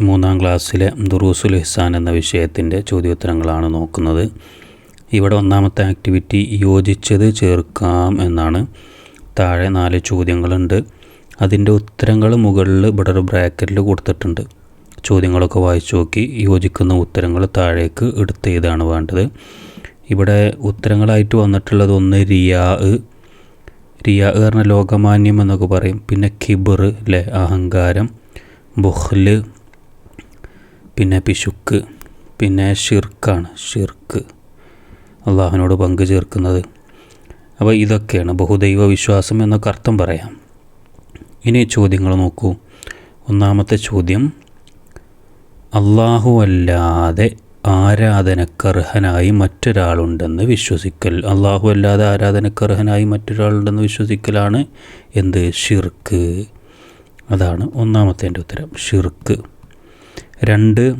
മൂന്നാം ക്ലാസ്സിലെ ദുറൂസുൽ ഇഹ്സാൻ എന്ന വിഷയത്തിന്റെ ചോദ്യോത്തരങ്ങളാണ് നോക്കുന്നത്. ഇവിടെ ഒന്നാമത്തെ ആക്ടിവിറ്റി യോജിച്ചത് ചേർക്കാം എന്നാണ്. താഴെ നാല് ചോദ്യങ്ങളുണ്ട്. അതിന്റെ ഉത്തരങ്ങൾ മുകളിൽ ഒരു ബ്രാക്കറ്റിൽ കൊടുത്തിട്ടുണ്ട്. ചോദ്യങ്ങളൊക്കെ വായിച്ചു നോക്കി. യോജിക്കുന്ന ഉത്തരങ്ങൾ താഴേക്ക് എടുത്ത് എഴുതാണ് വേണ്ടത്. ഇവിടെ ഉത്തരങ്ങളായിട്ട് വന്നിട്ടുള്ളത് ഒന്ന് റിയാ റിയാ പറഞ്ഞ ലോകമാന്യം എന്നൊക്കെ പറയും. പിന്നെ കിബർ അല്ലേ അഹങ്കാരം. ബുഹ്ല് പിന്നെ പിശുക്ക് പിന്നെ ഷിർക്കാണ് ഷിർക്ക് അള്ളാഹുവിനോട് പങ്കു ചേർക്കുന്നത്. അപ്പോൾ ഇതൊക്കെയാണ് ബഹുദൈവ വിശ്വാസം എന്നൊക്കെ അർത്ഥം പറയാം. ഇനി ചോദ്യങ്ങൾ നോക്കൂ. ഒന്നാമത്തെ ചോദ്യം അള്ളാഹു അല്ലാതെ ആരാധനക്കർഹനായി മറ്റൊരാളുണ്ടെന്ന് വിശ്വസിക്കൽ. അള്ളാഹു അല്ലാതെ ആരാധനക്കർഹനായി മറ്റൊരാളുണ്ടെന്ന് വിശ്വസിക്കലാണ് എന്ത്? ഷിർക്ക് അതാണ് ഒന്നാമത്തെ ഉത്തരം. ഷിർക്ക് രണ്ട്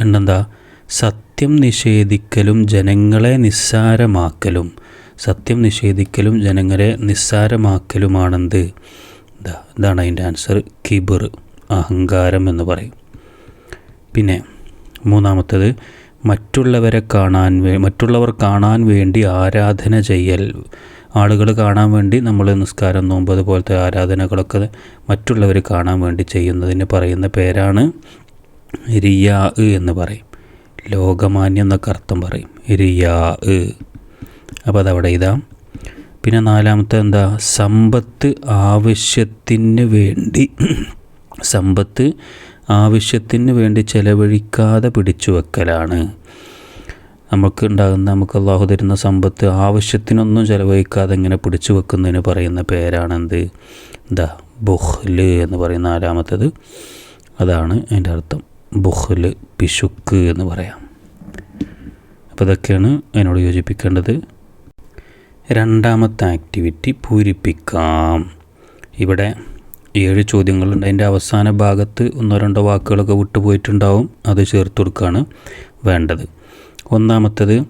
എന്താ സത്യം നിഷേധിക്കലും ജനങ്ങളെ നിസ്സാരമാക്കലും. സത്യം നിഷേധിക്കലും ജനങ്ങളെ നിസ്സാരമാക്കലുമാണെന്ത്? ഇതാ ഇതാണ് അതിന്റെ ആൻസർ കിബർ അഹങ്കാരം എന്ന് പറയും. പിന്നെ മൂന്നാമത്തേത് മറ്റുള്ളവരെ കാണാൻ മറ്റുള്ളവർ കാണാൻ വേണ്ടി ആരാധന ചെയ്യൽ. ആളുകൾ കാണാൻ വേണ്ടി നമ്മൾ നിസ്കാരം നോമ്പ് അതുപോലത്തെ ആരാധനകളൊക്കെ മറ്റുള്ളവർ കാണാൻ വേണ്ടി ചെയ്യുന്നതിന് പറയുന്ന പേരാണ് റിയാ എന്ന് പറയും. ലോകമാന്യം എന്നൊക്കെ അർത്ഥം പറയും. റിയാ അപ്പോൾ അതവിടെ ഇതാ പിന്നെ നാലാമത്തെ എന്താ? സമ്പത്ത് ആവശ്യത്തിന് വേണ്ടി. സമ്പത്ത് ആവശ്യത്തിന് വേണ്ടി ചെലവഴിക്കാതെ പിടിച്ചു വെക്കലാണ് നമുക്ക് ഉണ്ടാകുന്ന നമുക്ക് അള്ളാഹു തരുന്ന സമ്പത്ത് ആവശ്യത്തിനൊന്നും ചിലവഴിക്കാതെ ഇങ്ങനെ പിടിച്ചു വെക്കുന്നതിന് പറയുന്ന പേരാണെന്ത്? ദ ബുഹ്ല് എന്ന് പറയുന്ന നാലാമത്തത്. അതാണ് അതിന്റെ അർത്ഥം. ബുഹ്ല് പിശുക്ക് എന്ന് പറയാം. അപ്പോൾ ഇതൊക്കെയാണ് അതിനോട് യോജിപ്പിക്കേണ്ടത്. രണ്ടാമത്തെ ആക്ടിവിറ്റി പൂരിപ്പിക്കാം. ഇവിടെ ഏഴ് ചോദ്യങ്ങളുണ്ട്. അതിന്റെ അവസാന ഭാഗത്ത് ഒന്നോ രണ്ടോ വാക്കുകളൊക്കെ വിട്ടുപോയിട്ടുണ്ടാവും. അത് ചേർത്ത് കൊടുക്കുകയാണ് വേണ്ടത്. ഒന്നാമത്തത്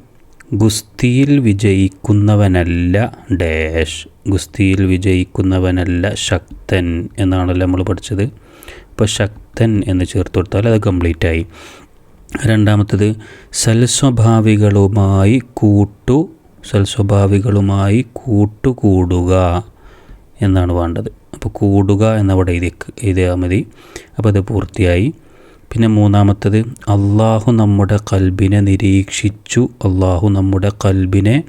ഗുസ്തിയിൽ വിജയിക്കുന്നവനല്ല ഡാഷ്. ഗുസ്തിയിൽ വിജയിക്കുന്നവനല്ല ശക്തൻ എന്നാണല്ലോ നമ്മൾ പഠിച്ചത്. അപ്പോൾ ശക്തൻ എന്ന് ചേർത്ത് കൊടുത്താൽ അത് കംപ്ലീറ്റ് ആയി രണ്ടാമത്തത് സൽസ്വഭാവികളുമായി കൂട്ടു സൽസ്വഭാവികളുമായി കൂട്ടുകൂടുക എന്നാണ് വേണ്ടത്. അപ്പോൾ കൂടുക എന്നവിടെ എഴുതി എഴുതിയാൽ മതി. അപ്പോൾ അത് പൂർത്തിയായി. പിന്നെ മൂന്നാമത്തത് അള്ളാഹു നമ്മുടെ കൽബിനെ നിരീക്ഷിച്ചു അള്ളാഹു നമ്മുടെ കൽബിനെ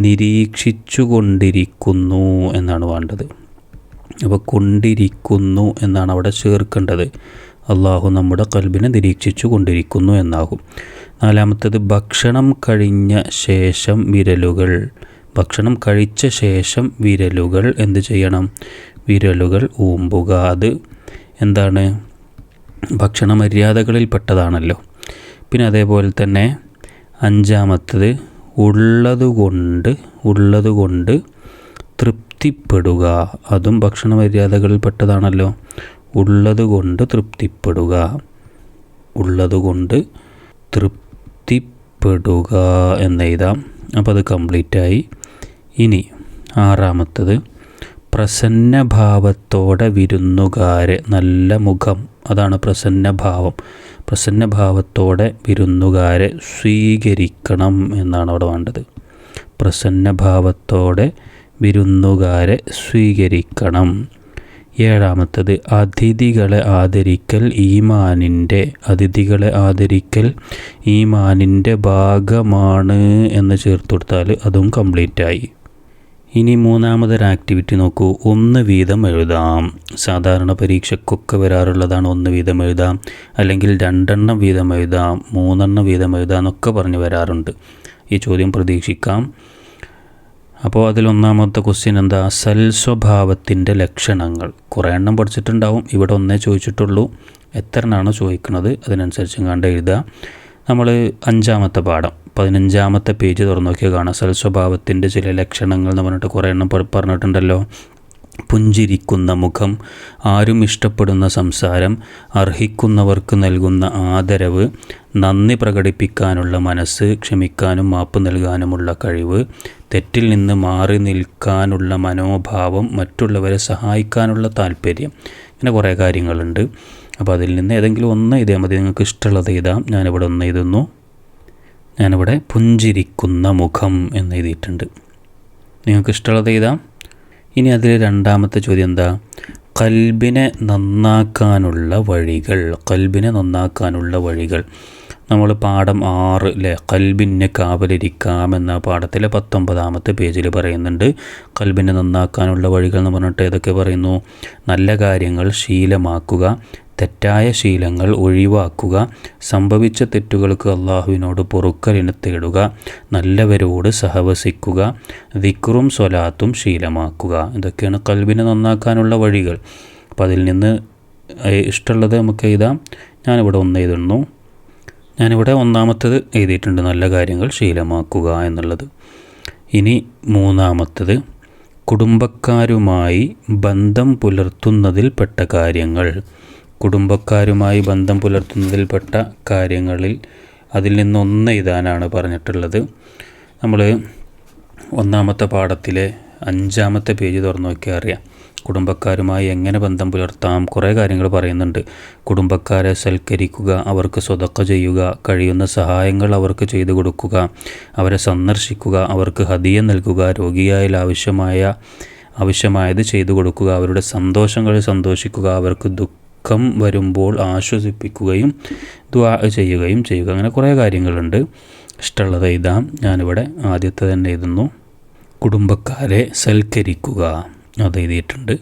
നിരീക്ഷിച്ചു കൊണ്ടിരിക്കുന്നു എന്നാണ് വേണ്ടത്. അപ്പോൾ കൊണ്ടിരിക്കുന്നു എന്നാണ് അവിടെ ചേർക്കേണ്ടത്. അള്ളാഹു നമ്മുടെ കൽബിനെ നിരീക്ഷിച്ചു കൊണ്ടിരിക്കുന്നു എന്നാകും. നാലാമത്തത് ഭക്ഷണം കഴിഞ്ഞ ശേഷം വിരലുകൾ ഭക്ഷണം കഴിച്ച ശേഷം വിരലുകൾ എന്ത് ചെയ്യണം? വിരലുകൾ ഊമ്പുക. അത് എന്താണ്? ഭക്ഷണ മര്യാദകളിൽപ്പെട്ടതാണല്ലോ പിന്നെ അതേപോലെ തന്നെ അഞ്ചാമത്തത് ഉള്ളതുകൊണ്ട് ഉള്ളതുകൊണ്ട് തൃപ്തിപ്പെടുക. അതും ഭക്ഷണ മര്യാദകളിൽപ്പെട്ടതാണല്ലോ ഉള്ളതുകൊണ്ട് തൃപ്തിപ്പെടുക. ഉള്ളതുകൊണ്ട് തൃപ്തിപ്പെടുക എന്നെഴുതാം. അപ്പോൾ അത് കംപ്ലീറ്റായി. ഇനി ആറാമത്തത് പ്രസന്നഭാവത്തോടെ വിരുന്നുകാരെ നല്ല മുഖം. അതാണ് പ്രസന്നഭാവം. പ്രസന്നഭാവത്തോടെ വിരുന്നുകാരെ സ്വീകരിക്കണം എന്നാണ് അവിടെ വേണ്ടത്. പ്രസന്നഭാവത്തോടെ വിരുന്നുകാരെ സ്വീകരിക്കണം. ഏഴാമത്തത് അതിഥികളെ ആദരിക്കൽ ഈമാനിന്റെ അതിഥികളെ ആദരിക്കൽ ഈമാനിന്റെ ഭാഗമാണ് എന്ന് ചേർത്ത് കൊടുത്താൽ അതും കംപ്ലീറ്റായി. ഇനി മൂന്നാമതൊരു ആക്ടിവിറ്റി നോക്കൂ. ഒന്ന് വീതം എഴുതാം. സാധാരണ പരീക്ഷക്കൊക്കെ വരാറുള്ളതാണ് ഒന്ന് വീതം എഴുതാം. അല്ലെങ്കിൽ രണ്ടെണ്ണം വീതം എഴുതാം. മൂന്നെണ്ണം വീതം എഴുതാം എന്നൊക്കെ പറഞ്ഞ് വരാറുണ്ട്. ഈ ചോദ്യം പ്രതീക്ഷിക്കാം. അപ്പോൾ അതിലൊന്നാമത്തെ ക്വസ്റ്റ്യൻ എന്താ? സൽ സ്വഭാവത്തിന്റെ ലക്ഷണങ്ങൾ. കുറേ എണ്ണം പഠിച്ചിട്ടുണ്ടാവും. ഇവിടെ ഒന്നേ ചോദിച്ചിട്ടുള്ളൂ. എത്ര എണ്ണമാണ് ചോദിക്കുന്നത്? അതിനനുസരിച്ച് കണ്ട് എഴുതുക നമ്മൾ അഞ്ചാമത്തെ പാഠം. പതിനഞ്ചാമത്തെ പേജ് തുറന്നു നോക്കിയാൽ കാണാം. സൽ സ്വഭാവത്തിന്റെ ചില ലക്ഷണങ്ങൾ എന്ന് പറഞ്ഞിട്ട് കുറേ എണ്ണം പറഞ്ഞിട്ടുണ്ടല്ലോ. പുഞ്ചിരിക്കുന്ന മുഖം ആരും ഇഷ്ടപ്പെടുന്ന സംസാരം അർഹിക്കുന്നവർക്ക് നൽകുന്ന ആദരവ് നന്ദി പ്രകടിപ്പിക്കാനുള്ള മനസ്സ് ക്ഷമിക്കാനും മാപ്പ് നൽകാനുമുള്ള കഴിവ് തെറ്റിൽ നിന്ന് മാറി നിൽക്കാനുള്ള മനോഭാവം മറ്റുള്ളവരെ സഹായിക്കാനുള്ള താല്പര്യം ഇങ്ങനെ കുറേ കാര്യങ്ങളുണ്ട്. അപ്പോൾ അതിൽ നിന്ന് ഏതെങ്കിലും ഒന്ന് ഇതേ മതി നിങ്ങൾക്ക് ഇഷ്ടമുള്ളത് എഴുതാം. ഞാനിവിടെ ഒന്ന് എഴുതുന്നു. ഞാനിവിടെ പുഞ്ചിരിക്കുന്ന മുഖം എന്ന് എഴുതിയിട്ടുണ്ട്. നിങ്ങൾക്ക് ഇഷ്ടമുള്ളത് എഴുതാം. ഇനി അതിൽ രണ്ടാമത്തെ ചോദ്യം എന്താ? കൽബിനെ നന്നാക്കാനുള്ള വഴികൾ. കൽബിനെ നന്നാക്കാനുള്ള വഴികൾ. നമ്മൾ പാഠം ആറ് അല്ലേ കൽബിനെ കാവലിരിക്കാം എന്ന പാഠത്തിലെ പത്തൊമ്പതാമത്തെ പേജിൽ പറയുന്നുണ്ട്. കൽബിനെ നന്നാക്കാനുള്ള വഴികൾ എന്ന് പറഞ്ഞിട്ട് ഏതൊക്കെ പറയുന്നു? നല്ല കാര്യങ്ങൾ ശീലമാക്കുക. തെറ്റായ ശീലങ്ങൾ ഒഴിവാക്കുക സംഭവിച്ച തെറ്റുകൾക്ക് അള്ളാഹുവിനോട് പൊറുക്കലിന് തേടുക നല്ലവരോട് സഹവസിക്കുക ദിക്റും സ്വലാത്തും ശീലമാക്കുക. ഇതൊക്കെയാണ് കൽബിനെ നന്നാക്കാനുള്ള വഴികൾ. അപ്പം അതിൽ നിന്ന് ഇഷ്ടമുള്ളത് നമുക്ക് എഴുതാം. ഞാനിവിടെ ഒന്ന് എഴുതുന്നു. ഞാനിവിടെ ഒന്നാമത്തത് എഴുതിയിട്ടുണ്ട് നല്ല കാര്യങ്ങൾ ശീലമാക്കുക എന്നുള്ളത്. ഇനി മൂന്നാമത്തത് കുടുംബക്കാരുമായി ബന്ധം പുലർത്തുന്നതിൽപ്പെട്ട കാര്യങ്ങൾ. കുടുംബക്കാരുമായി ബന്ധം പുലർത്തുന്നതിൽപ്പെട്ട കാര്യങ്ങളിൽ അതിൽ നിന്നൊന്ന് എഴുതാനാണ് പറഞ്ഞിട്ടുള്ളത്. നമ്മൾ ഒന്നാമത്തെ പാഠത്തിലെ അഞ്ചാമത്തെ പേജ് തുറന്നു നോക്കിയാൽ അറിയാം. കുടുംബക്കാരുമായി എങ്ങനെ ബന്ധം പുലർത്താം കുറേ കാര്യങ്ങൾ പറയുന്നുണ്ട്. കുടുംബക്കാരെ സൽക്കരിക്കുക അവർക്ക് സ്വതക്ക ചെയ്യുക കഴിയുന്ന സഹായങ്ങൾ അവർക്ക് ചെയ്തു കൊടുക്കുക അവരെ സന്ദർശിക്കുക അവർക്ക് ഹദിയ നൽകുക രോഗിയായാൽ ആവശ്യമായ ആവശ്യമായത് ചെയ്തു കൊടുക്കുക അവരുടെ സന്തോഷങ്ങളിൽ സന്തോഷിക്കുക അവർക്ക് ദുഃഖം വരുമ്പോൾ ആശ്വസിപ്പിക്കുകയും ദ്വാ ചെയ്യുകയും ചെയ്യുക. അങ്ങനെ കുറേ കാര്യങ്ങളുണ്ട്. ഇഷ്ടമുള്ളത് എഴുതാം. ഞാനിവിടെ ആദ്യത്തെ തന്നെ എഴുതുന്നു. കുടുംബക്കാരെ സൽക്കരിക്കുക. അത് എഴുതിയിട്ടുണ്ട്.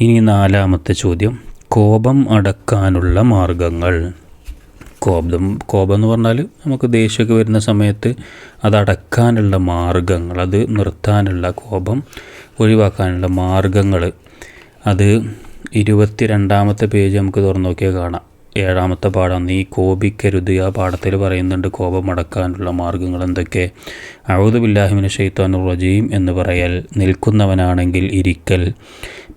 ഇനി നാലാമത്തെ ചോദ്യം. കോപം അടക്കാനുള്ള മാർഗങ്ങൾ. കോപം കോപം എന്ന് പറഞ്ഞാൽ നമുക്ക് ദേഷ്യമൊക്കെ വരുന്ന സമയത്ത് അത് അടക്കാനുള്ള മാർഗങ്ങൾ അത് നിർത്താനുള്ള കോപം ഒഴിവാക്കാനുള്ള മാർഗങ്ങൾ. അത് ഇരുപത്തി രണ്ടാമത്തെ പേജ് നമുക്ക് തുറന്നു നോക്കിയാൽ കാണാം. ഏഴാമത്തെ പാഠം നീ കോപിക്കരുത് ആ പാഠത്തിൽ പറയുന്നുണ്ട് കോപം അടക്കാനുള്ള മാർഗങ്ങൾ എന്തൊക്കെ? അഴുതു ബില്ലാഹിമിന് ഷെയ്ത്താനു റജീം എന്ന് പറയൽ നിൽക്കുന്നവനാണെങ്കിൽ ഇരിക്കൽ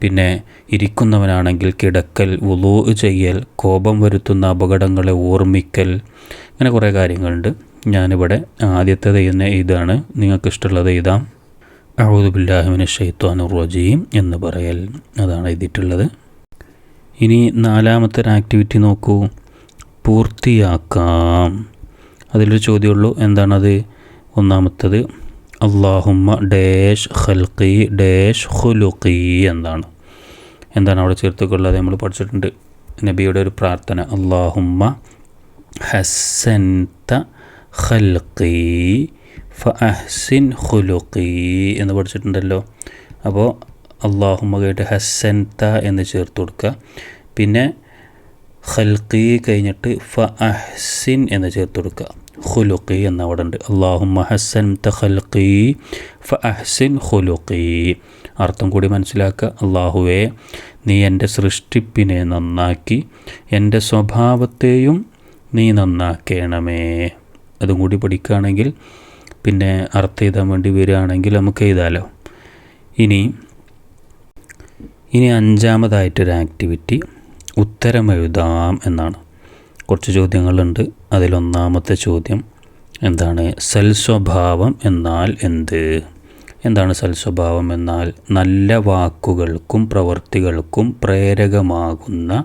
പിന്നെ ഇരിക്കുന്നവനാണെങ്കിൽ കിടക്കൽ വുളൂ ചെയ്യൽ കോപം വരുത്തുന്ന അപകടങ്ങളെ ഓർമ്മിക്കൽ അങ്ങനെ കുറേ കാര്യങ്ങളുണ്ട്. ഞാനിവിടെ ആദ്യത്തെ ചെയ്യുന്ന ഇതാണ് നിങ്ങൾക്ക് ഇഷ്ടമുള്ളത് എഴുതാം അഴുതു ബില്ലാഹിമിന് ഷെയ്ത്താനു റജീം എന്ന് പറയൽ അതാണ് എഴുതിയിട്ടുള്ളത്. ഇനി നാലാമത്തെ ഒരു ആക്ടിവിറ്റി നോക്കൂ. പൂർത്തിയാക്കാം. അതിലൊരു ചോദ്യമുള്ളൂ എന്താണത്? ഒന്നാമത്തത് അള്ളാഹുമ്മ ഡേഷ് ഹൽക്കി ഡേഷ് ഹുലുക്കി എന്താണ്? എന്താണ് അവിടെ ചേർത്തുക്കുള്ളത് നമ്മൾ പഠിച്ചിട്ടുണ്ട്. നബിയുടെ ഒരു പ്രാർത്ഥന അള്ളാഹുമ്മ ഹസൻത ഹൽക്കി ഫ അഹ്സിൻ ഹുലുക്കി എന്ന് പഠിച്ചിട്ടുണ്ടല്ലോ. അപ്പോൾ അള്ളാഹുമ്മ ഹസൻ ത എന്ന് ചേർത്ത് കൊടുക്കുക. പിന്നെ ഖൽഖി കഴിഞ്ഞിട്ട് ഫ അഹ്സിൻ എന്ന് ചേർത്ത് കൊടുക്കുക. ഖുലുഖി എന്ന അവിടെ ഉണ്ട്. അള്ളാഹുമ്മ ഹസൻ ഖൽഖി ഫ അഹ്സിൻ ഖുലുഖി. അർത്ഥം കൂടി മനസ്സിലാക്കുക. അള്ളാഹുവെ നീ എന്റെ സൃഷ്ടിപ്പിനെ നന്നാക്കി എന്റെ സ്വഭാവത്തെയും നീ നന്നാക്കണമേ. അതും കൂടി പഠിക്കുകയാണെങ്കിൽ പിന്നെ അർത്ഥം എഴുതാൻ വേണ്ടി വരികയാണെങ്കിൽ നമുക്ക് എഴുതാലോ. ഇനി ഇനി അഞ്ചാമതായിട്ടൊരു ആക്ടിവിറ്റി ഉത്തരം എഴുതാം എന്നാണ്. കുറച്ച് ചോദ്യങ്ങളുണ്ട്. അതിലൊന്നാമത്തെ ചോദ്യം എന്താണ്? സൽസ്വഭാവം എന്നാൽ എന്ത്? എന്താണ് സൽസ്വഭാവം എന്നാൽ? നല്ല വാക്കുകൾക്കും പ്രവർത്തികൾക്കും പ്രേരകമാകുന്ന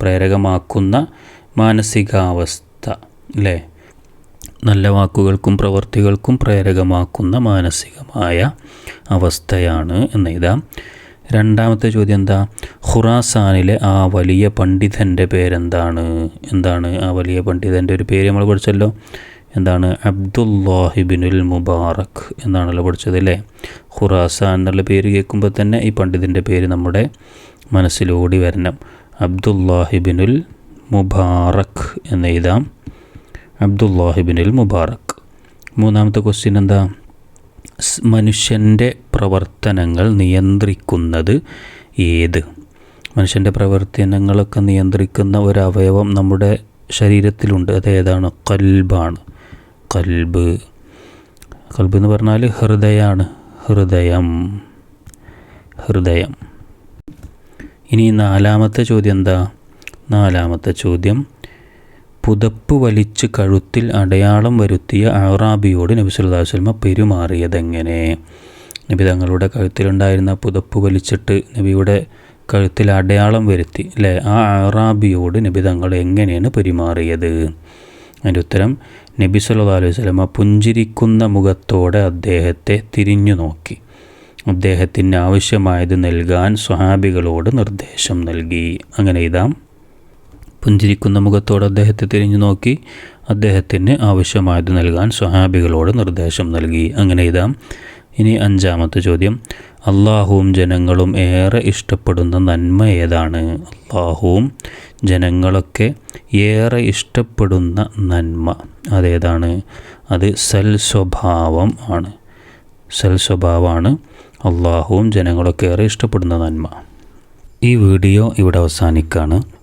പ്രേരകമാക്കുന്ന മാനസികാവസ്ഥ അല്ലേ? നല്ല വാക്കുകൾക്കും പ്രവർത്തികൾക്കും പ്രേരകമാക്കുന്ന മാനസികമായ അവസ്ഥയാണ് എന്ന് എഴുതാം. രണ്ടാമത്തെ ചോദ്യം എന്താ ഖുറാസാനിലെ ആ വലിയ പണ്ഡിതന്റെ പേരെന്താണ്? എന്താണ് ആ വലിയ പണ്ഡിതന്റെ ഒരു പേര് നമ്മൾ പഠിച്ചല്ലോ? എന്താണ്? അബ്ദുല്ലാഹിബിനുൽ മുബാറക് എന്നാണല്ലോ പഠിച്ചത് അല്ലേ? ഖുറാസാൻ എന്നുള്ള പേര് കേൾക്കുമ്പോൾ തന്നെ ഈ പണ്ഡിതന്റെ പേര് നമ്മുടെ മനസ്സിലോടി വരണം. അബ്ദുല്ലാഹിബിനുൽ മുബാറക് എന്ന് എഴുതാം. അബ്ദുല്ലാഹിബിനുൽ മുബാറക്. മൂന്നാമത്തെ ക്വസ്റ്റ്യൻ എന്താ? മനുഷ്യന്റെ പ്രവർത്തനങ്ങൾ നിയന്ത്രിക്കുന്നത് ഏത്? മനുഷ്യന്റെ പ്രവർത്തനങ്ങളൊക്കെ നിയന്ത്രിക്കുന്ന ഒരു അവയവം നമ്മുടെ ശരീരത്തിലുണ്ട്. അത് ഏതാണ്? കൽബാണ്. കൽബ്. കൽബ് എന്ന് പറഞ്ഞാൽ ഹൃദയമാണ് ഹൃദയം. ഹൃദയം. ഇനി നാലാമത്തെ ചോദ്യം എന്താ? നാലാമത്തെ ചോദ്യം പുതപ്പ് വലിച്ച് കഴുത്തിൽ അടയാളം വരുത്തിയ ആറാബിയോട് നബി സല്ലല്ലാഹു അലൈഹി വസല്ലം പെരുമാറിയതെങ്ങനെ? നബി തങ്ങളുടെ കഴുത്തിലുണ്ടായിരുന്ന പുതപ്പ് വലിച്ചിട്ട് നബിയുടെ കഴുത്തിൽ അടയാളം വരുത്തി അല്ലേ ആ ആറാബിയോട് നബി തങ്ങൾ എങ്ങനെയാണ് പെരുമാറിയത്? അതിന്റെ ഉത്തരം നബി സല്ലല്ലാഹു അലൈഹി വസല്ലം പുഞ്ചിരിക്കുന്ന മുഖത്തോടെ അദ്ദേഹത്തെ തിരിഞ്ഞു നോക്കി. അദ്ദേഹത്തിന് ആവശ്യമായത് നൽകാൻ സ്വഹാബികളോട് നിർദ്ദേശം നൽകി. അങ്ങനെ ഇതാം പുഞ്ചിരിക്കുന്ന മുഖത്തോട് അദ്ദേഹത്തെ തിരിഞ്ഞു നോക്കി. അദ്ദേഹത്തിന് ആവശ്യമായത് നൽകാൻ സ്വഹാബികളോട് നിർദ്ദേശം നൽകി. അങ്ങനെ ഇതാം. ഇനി അഞ്ചാമത്തെ ചോദ്യം. അള്ളാഹുവും ജനങ്ങളും ഏറെ ഇഷ്ടപ്പെടുന്ന നന്മ ഏതാണ്? അള്ളാഹുവും ജനങ്ങളൊക്കെ ഏറെ ഇഷ്ടപ്പെടുന്ന നന്മ അതേതാണ്? അത് സൽ സ്വഭാവം ആണ്. സൽ സ്വഭാവമാണ് അള്ളാഹുവും ജനങ്ങളൊക്കെ ഏറെ ഇഷ്ടപ്പെടുന്ന നന്മ. ഈ വീഡിയോ ഇവിടെ അവസാനിക്കുകയാണ്